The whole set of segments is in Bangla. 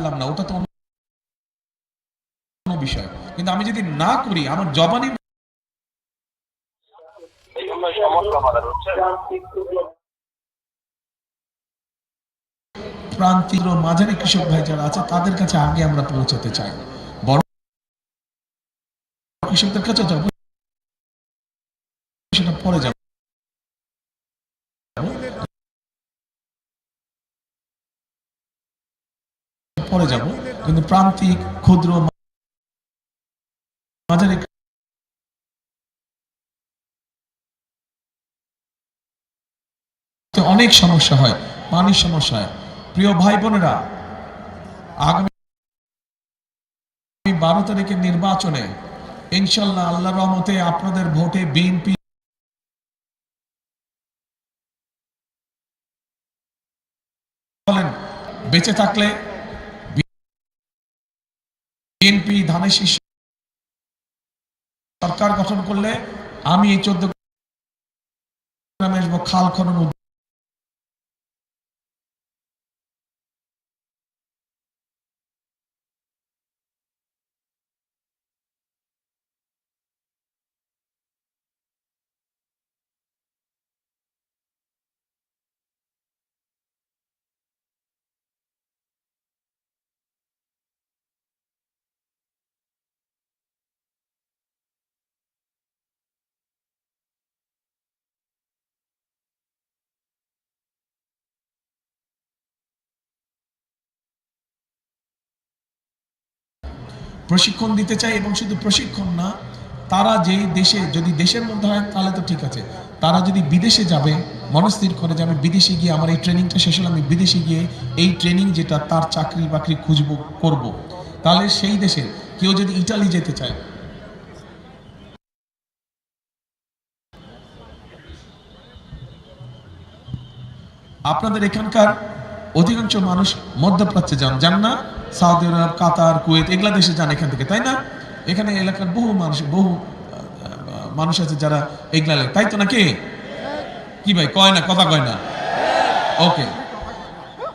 পারলাম না, ওটা তো অন্য বিষয়। কিন্তু আমি যদি না করি, আমার জবানি প্রান্তিক মাঝারি কৃষক ভাই যারা আছে, তাদের কাছে আগে আমরা পৌঁছাতে চাই। বড় কৃষকদের কাছে যাব, সেটা পরে যাব। পরে যাব, কিন্তু প্রান্তিক, ক্ষুদ্র মাঝারি অনেক সমস্যা হয়, পানির সমস্যা হয়। প্রিয় ভাই বোনেরা, আগামী বারো তারিখের নির্বাচনে ইনশাল্লাহ আল্লাহ রহমতে আপনাদের ভোটে বিএনপি বেঁচে থাকলে বিএনপি ধানের শীর্ষ সরকার গঠন করলে আমি এই চোদ্দ আসব খাল খনন প্রশিক্ষণ দিতে চাই এবং শুধু প্রশিক্ষণ না, তারা যে দেশে, যদি দেশের মধ্যে হয়, তাহলে তো ঠিক আছে। তারা যদি বিদেশে যাবে, মনস্থির করে যে আমি বিদেশে গিয়ে আমার এই ট্রেনিংটা শেষ হলে আমি বিদেশে গিয়ে এই ট্রেনিং যেটা তার চাকরি বাকরি খুঁজবো, করব। তাহলে সেই দেশে কেউ যদি ইটালি যেতে চায়। আপনাদের এখানকার অধিকাংশ মানুষ মধ্যপ্রাচ্যে যান। যান না? সৌদি আরব, কাতার, কুয়েত, এগুলা দেশে যান এখান থেকে, তাই না? এখানে এলাকার বহু মানুষ বহু মানুষ আছে যারা এগুলা তাই তো নাকি? কি ভাই, কয় না, কথা কয় না? ওকে।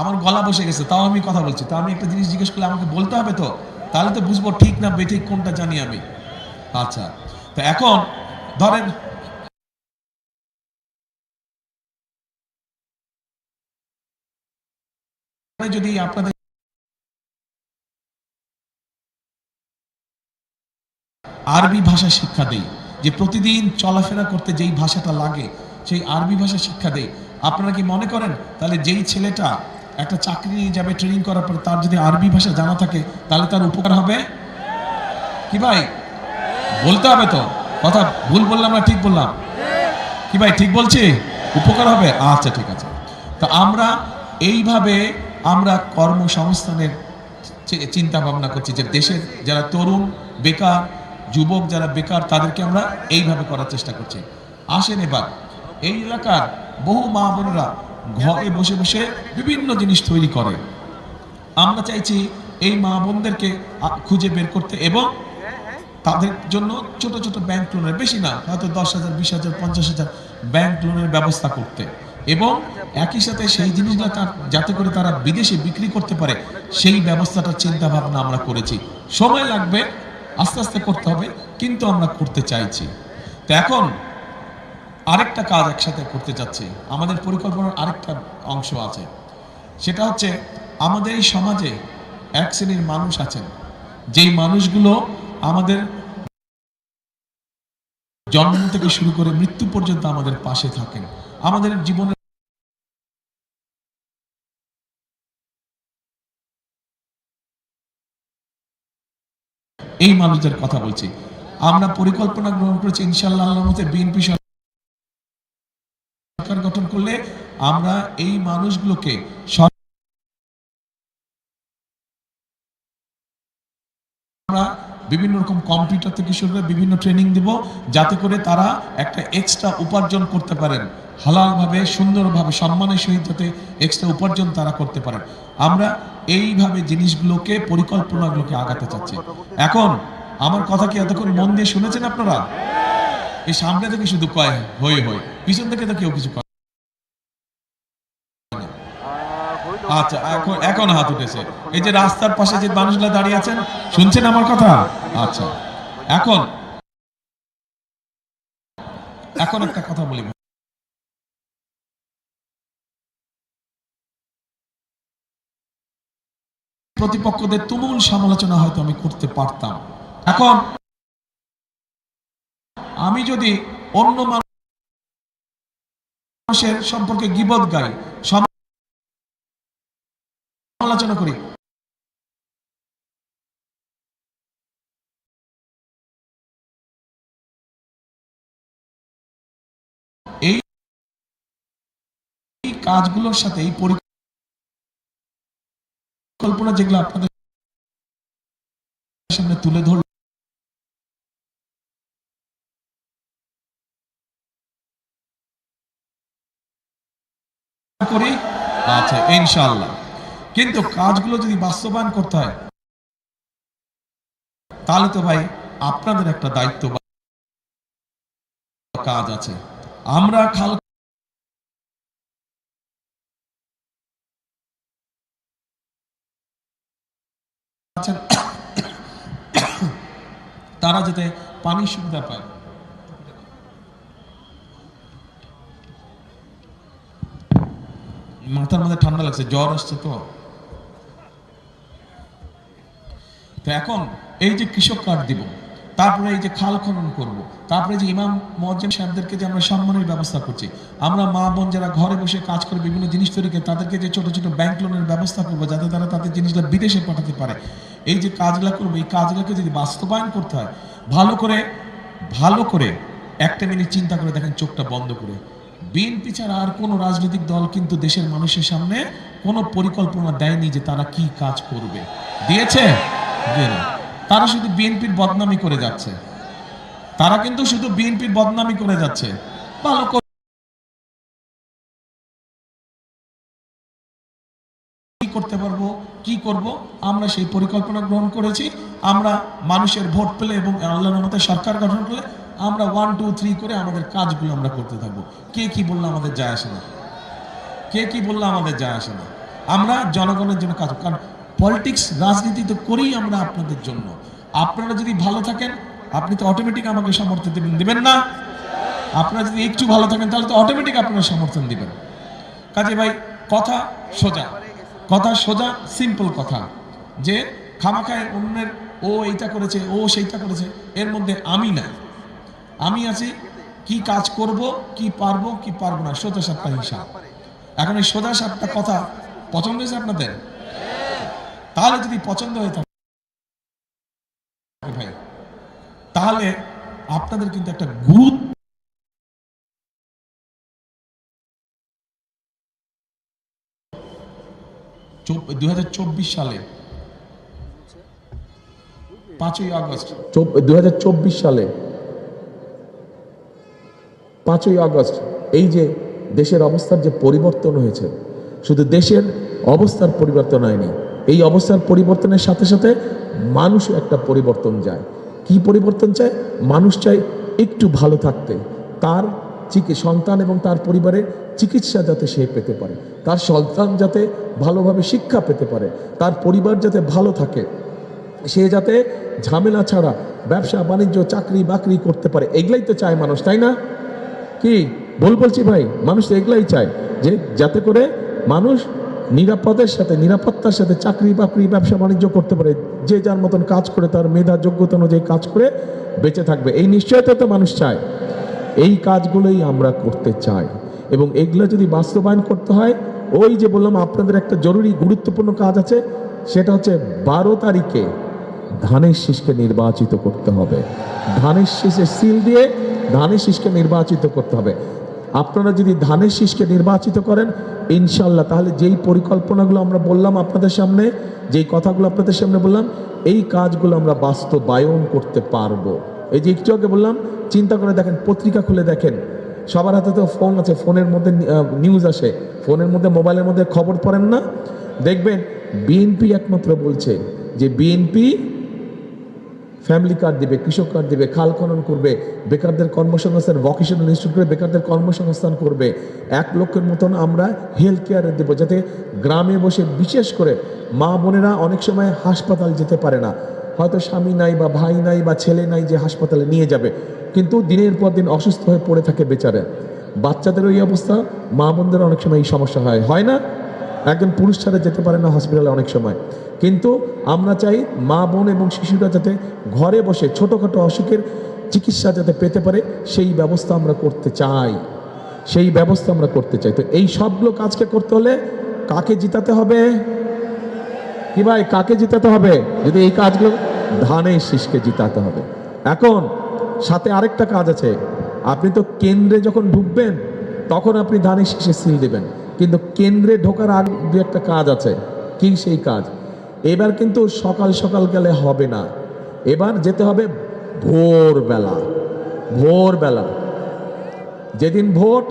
আমার গলা বসে গেছে, তাও আমি কথা বলছি। তা আমি একটা জিনিস জিজ্ঞেস করলে আমাকে বলতে হবে তো? তাহলে তো বুঝব ঠিক না বেঠিক কোনটা জানি আমি। আচ্ছা তো এখন ধরেন যদি আপনাদের আরবি ভাষা শিক্ষা দেই, যে প্রতিদিন চলাফেরা করতে যেই ভাষাটা লাগে, সেই আরবি ভাষা শিক্ষা দেই। আপনারা কি মনে করেন, তাহলে যেই ছেলেটা একটা চাকরি নিয়ে যাবে ট্রেনিং করার পর তার যদি আরবি ভাষা জানা থাকে, তাহলে তার উপকার হবে? কি ভাই? বলতে হবে তো। কথা ভুল বললাম না ঠিক বললাম। কি ভাই, ঠিক বলছি? উপকার হবে? আচ্ছা ঠিক আছে। তো আমরা এইভাবে আমরা কর্মসংস্থানের চিন্তা ভাবনা করছি যে দেশের যারা তরুণ, বেকার যুবক যারা বেকার, তাদেরকে আমরা এইভাবে করার চেষ্টা করছি। আসেন এবার, এই এলাকার বহু মা বোনেরা ঘরে বসে বসে বিভিন্ন জিনিস তৈরি করে। আমরা চাইছি এই মা বোনদেরকে খুঁজে বের করতে এবং তাদের জন্য ছোট ছোট ব্যাংক লোনের, বেশি না, হয়তো দশ হাজার, বিশ হাজার, পঞ্চাশ হাজার ব্যাংক লোনের ব্যবস্থা করতে। এবং একই সাথে সেই তার- যাতে করে তারা বিদেশে বিক্রি করতে পারে, সেই ব্যবস্থাটার চিন্তা ভাবনা আমরা করেছি। সময় লাগবে আস্তে আস্তে করতে হবে, কিন্তু আমরা করতে চাইছি। তো এখন আরেকটা কাজ একসাথে করতে যাচ্ছি আমাদের পরিকল্পনার আরেকটা অংশ আছে। সেটা হচ্ছে আমাদের এই সমাজে এক শ্রেণির মানুষ আছেন। যেই মানুষগুলো আমাদের জন্ম থেকে শুরু করে মৃত্যু পর্যন্ত আমাদের পাশে থাকেন। আমাদের জীবনে এই মানুষদের কথা বলছি। আমরা পরিকল্পনা গ্রহণ করেছি ইনশাল্লাহ বিএনপি সরকার গঠন করলে আমরা এই মানুষগুলোকে আমরা বিভিন্ন রকম কম্পিউটার থেকে শুরু করে বিভিন্ন ট্রেনিং দিব যাতে করে তারা একটা এক্সট্রা উপার্জন করতে পারেন। হালালভাবে, সুন্দরভাবে, সম্মানের সহিত যাতে এক্সট্রা উপার্জন তারা করতে পারেন। আমরা এইভাবে জিনিসগুলোকে, পরিকল্পনাগুলোকে আগাতে চাচ্ছি। এখন, আমার কথা কি এতক্ষণ মন দিয়ে শুনেছেন আপনারা? এই সামনে থেকে শুধু কয় হয়ে হয়ে পিছন থেকে তো কেউ কিছু কয় না। আচ্ছা এখন এখন হাত উঠেছে। এই যে রাস্তার পাশে যে মানুষগুলো দাঁড়িয়ে আছেন, শুনছেন আমার কথা? আচ্ছা এখন এখন একটা কথা বলি। প্রতিপক্ষদের তুমুল সমালোচনা হয়তো আমি করতে পারতাম। এখন আমি যদি অন্য মানুষের সম্পর্কে গিবদ গাই সমালোচনা করি। এই কাজগুলোর সাথে এই পরিকল্পনা যেগুলো আপনাদের সামনে তুলে ধর করি আচ্ছা ইনশাআল্লাহ। কিন্তু কাজগুলো যদি বাস্তবায়ন করতে হয়, তাহলে তো ভাই আপনাদের একটা দায়িত্ব কাজ আছে। আমরা খাল তারা যাতে পানির সুবিধা পায়। মাথার মধ্যে ঠান্ডা লাগছে, জ্বর আসছে তো। তো এখন এই যে কৃষক কার্ড দিব, তারপরে এই যে খাল খনন করব। তারপরে যে ইমাম মজ্জেম সাহেবদেরকে যে আমরা সম্মানের ব্যবস্থা করছি, আমরা মা বোন যারা ঘরে বসে কাজ করে বিভিন্ন জিনিস তৈরি করে, তাদেরকে যে ছোট ছোট ব্যাংক লোনের ব্যবস্থা করব, যাতে তারা তাদের জিনিসগুলো বিদেশে পাঠাতে পারে এই যে কাজগুলো করব, এই কাজগুলোকে যদি বাস্তবায়ন করতে হয়, ভালো করে ভালো করে একটা মিনিট চিন্তা করে দেখেন চোখটা বন্ধ করে বিএনপি ছাড়া আর কোনো রাজনৈতিক দল কিন্তু দেশের মানুষের সামনে কোনো পরিকল্পনা দেয়নি যে তারা কি কাজ করবে দিয়েছে। তারা শুধু বিএনপির বদনামি করে যাচ্ছে। তারা কিন্তু শুধু বিএনপির বদনামি করে যাচ্ছে। ভালো করতে পারব, কি করব? আমরা সেই পরিকল্পনা গ্রহণ করেছি। আমরা মানুষের ভোট পেলে এবং আল্লাহর রহমতে সরকার গঠন করলে আমরা ওয়ান টু থ্রি করে আমাদের কাজগুলো আমরা করতে থাকব। কে কি বলল আমাদের যায় আসে না। কে কি বলল আমাদের যায় আসে না। আমরা জনগণের জন্য কাজ কারণ পলিটিক্স রাজনীতি তো করি আমরা আপনাদের জন্য। আপনারা যদি ভালো থাকেন, আপনি তো অটোমেটিক আমাকে সমর্থন দেবেন। দেবেন না? আপনারা যদি একটু ভালো থাকেন, তাহলে তো অটোমেটিক আপনারা সমর্থন দিবেন। কাজে ভাই, কথা সোজা। কথা সোজা সিম্পল কথা। যে খামাখায় অন্যের ও এইটা করেছে, ও সেইটা করেছে, এর মধ্যে আমি না। আমি আছি, কি কাজ করব, কি পারব কি পারব না, সোজা সাপটা হিসাব এখন এই সোজা সাপটা কথা পছন্দ হয়েছে আপনাদের? তাহলে যদি পছন্দ হয়ে থাকে, ভাই, তাহলে আপনাদের কিন্তু একটা গুরুত্ব দুই সালে, পাঁচই আগস্ট। দুই হাজার চব্বিশ সালে, পাঁচই আগস্ট, এই যে দেশের অবস্থার যে পরিবর্তন হয়েছে, শুধু দেশের অবস্থার পরিবর্তন হয়নি এই অবস্থার পরিবর্তনের সাথে সাথে মানুষও একটা পরিবর্তন যায় কি পরিবর্তন চায়? মানুষ চায় একটু ভালো থাকতে। তার সন্তান এবং তার পরিবারের চিকিৎসা যাতে সে পেতে পারে। তার সন্তান যাতে ভালোভাবে শিক্ষা পেতে পারে। তার পরিবার যাতে ভালো থাকে। সে যাতে ঝামেলা ছাড়া ব্যবসা, বাণিজ্য, চাকরি, বাকরি করতে পারে। এগুলাই তো চায় মানুষ, তাই না? কি? ভুল বলছি ভাই? মানুষ তো এগুলাই চায় যে যাতে করে মানুষ নিরাপদের সাথে, নিরাপত্তার সাথে চাকরি বাকরি, ব্যবসা বাণিজ্য করতে পারে, যে যার মতন কাজ করে তার মেধা যোগ্যতা অনুযায়ী কাজ করে বেঁচে থাকবে। এই নিশ্চয়তা তো মানুষ চায়। এই কাজগুলোই আমরা করতে চাই। এবং এগুলো যদি বাস্তবায়ন করতে হয়, ওই যে বললাম আপনাদের একটা জরুরি, গুরুত্বপূর্ণ কাজ আছে, সেটা হচ্ছে বারো তারিখে ধানের শীষকে নির্বাচিত করতে হবে। ধানের শীষের সিল দিয়ে ধানের শীষকে নির্বাচিত করতে হবে। আপনারা যদি ধানের শীষকে নির্বাচিত করেন ইনশাল্লাহ তাহলে যেই পরিকল্পনাগুলো আমরা বললাম আপনাদের সামনে, যেই কথাগুলো আপনাদের সামনে বললাম, এই কাজগুলো আমরা বাস্তবায়ন করতে পারব। এই যে একটু আগে বললাম, চিন্তা করে দেখেন, পত্রিকা খুলে দেখেন, সবার হাতে তো ফোন আছে, ফোনের মধ্যে নিউজ আসে, ফোনের মধ্যে, মোবাইলের মধ্যে খবর পড়েন না। দেখবেন, বিএনপি একমাত্র বলছে যে, বিএনপি ফ্যামিলি কার্ড দিবে, কৃষক কার্ড দিবে, খাল খনন করবে, বেকারদের কর্মসংস্থান ভকেশনাল ইনস্টিটিউট করে বেকারদের কর্মসংস্থান করবে। এক লক্ষের মতন আমরা হেলথ কেয়ারে দেবো, যাতে গ্রামে বসে বিশেষ করে মা বোনেরা অনেক সময় হাসপাতাল যেতে পারে না। হয়তো স্বামী নাই বা ভাই নাই বা ছেলে নাই যে হাসপাতালে নিয়ে যাবে, কিন্তু দিনের পর দিন অসুস্থ হয়ে পড়ে থাকে বেচারে। বাচ্চাদের ওই অবস্থা, মা বোনদের অনেক সময় এই সমস্যা হয় হয় না? একজন পুরুষ ছাড়া যেতে পারে না হসপিটালে অনেক সময়। কিন্তু আমরা চাই মা, বোন এবং শিশুরা যাতে ঘরে বসে ছোটোখাটো অসুখের চিকিৎসা যাতে পেতে পারে, সেই ব্যবস্থা আমরা করতে চাই। সেই ব্যবস্থা আমরা করতে চাই। তো এই সবগুলো কাজকে করতে হলে কাকে জিতাতে হবে? কি ভাই, কাকে জিতাতে হবে? যদি এই কাজগুলো ধানের শীষকে জিতাতে হবে। এখন সাথে আরেকটা কাজ আছে। আপনি তো কেন্দ্রে যখন ঢুকবেন, তখন আপনি ধানের শীষে সিল দেবেন। কিন্তু কেন্দ্রে ঢোকার আগ দু একটা কাজ আছে। কি সেই কাজ? এবার কিন্তু সকাল সকাল গেলে হবে না। এবার যেতে হবে ভোরবেলা। ভোরবেলা। যেদিন ভোট,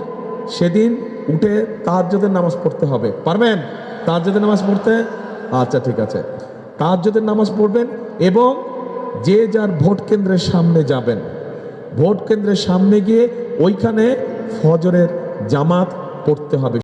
সেদিন উঠে তাহাজ্জুদের নামাজ পড়তে হবে। পারবেন? তাহাজ্জুদের নামাজ পড়তে? আচ্ছা ঠিক আছে। তাহাজ্জুদের নামাজ পড়বেন এবং যে যার ভোট কেন্দ্রের সামনে যাবেন। ভোট কেন্দ্রের সামনে গিয়ে ওইখানে ফজরের জামাত পড়তে হবে।